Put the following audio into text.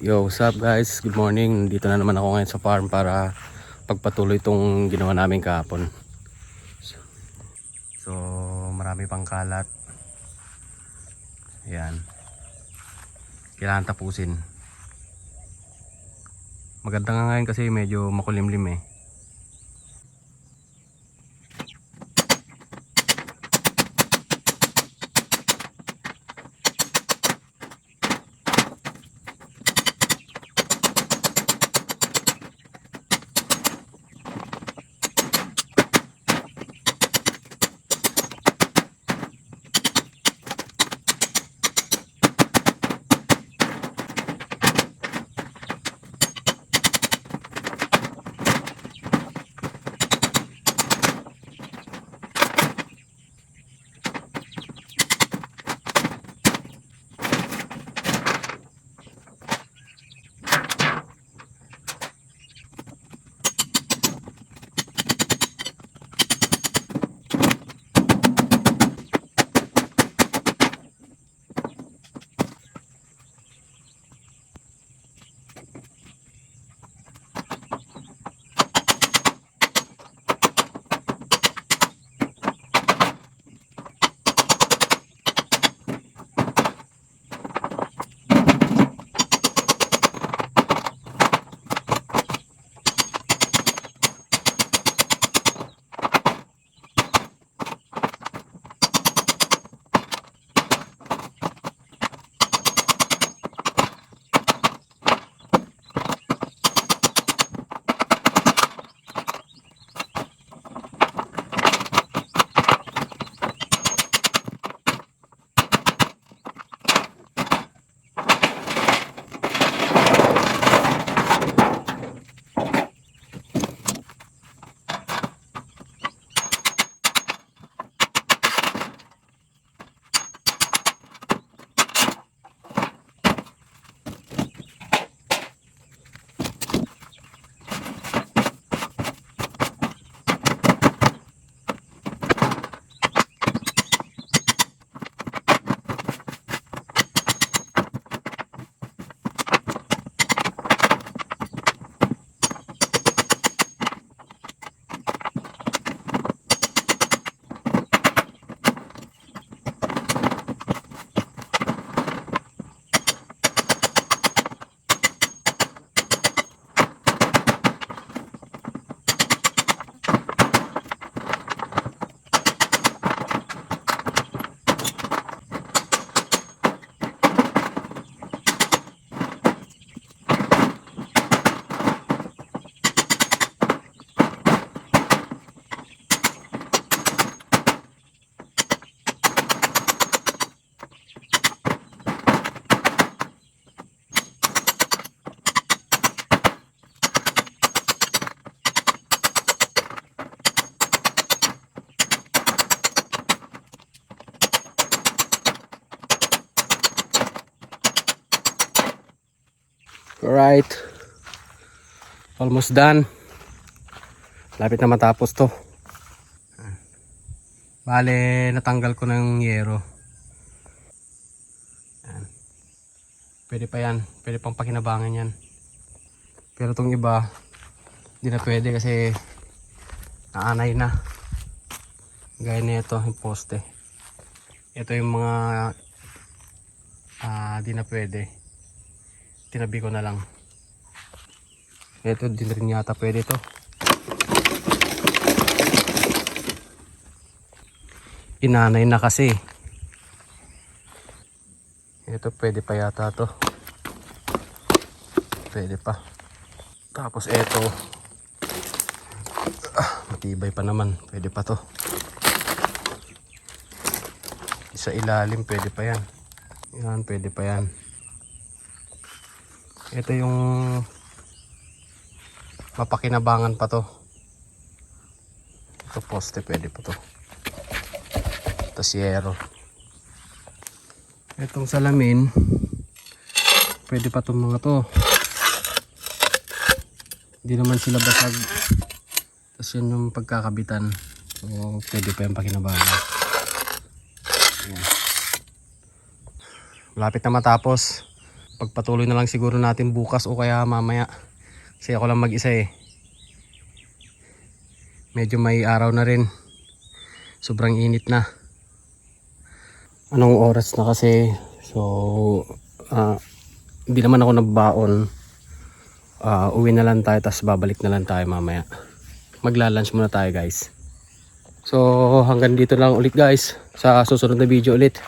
Yo, what's up guys? Good morning. Dito na naman ako ngayon sa farm para pagpatuloy itong ginawa namin kahapon. So, marami pang kalat. Ayan. Kailangan tapusin. Maganda nga ngayon kasi medyo makulimlim eh. Alright. Almost done. Lapit na matapos to. Bale, natanggal ko ng yero. Yan. Pwede pa yan. Pwede pang pakinabangan yan. Pero tong iba, hindi na pwede kasi naanay na. Gaya na ito, yung poste. Ito yung mga ah di na pwede tinabi ko na lang. Ito din rin yata pwede to. Inanay na kasi. Ito pwede pa yata to. Pwede pa. Tapos ito ah, matibay pa naman. Pwede pa to. Sa ilalim pwede pa yan. Yan pwede pa yan ito yung mapakinabangan pa to. Ito poste pwede pa to. Ito siyero. Itong salamin pwede pa tong mga to. Hindi naman sila basag. Tapos yan yung pagkakabitan. So pwede pa yung pakinabangan. Ayan. Malapit na matapos. Pagpatuloy na lang siguro natin bukas o kaya mamaya. Kasi ako lang mag-isa eh. Medyo may araw na rin. Sobrang init na. Anong oras na kasi? So, ah, hindi naman ako nagbaon. Ah, uwi na lang tayo tapos babalik na lang tayo mamaya. Magla-lunch muna tayo guys. So hanggang dito lang ulit guys sa susunod na video ulit.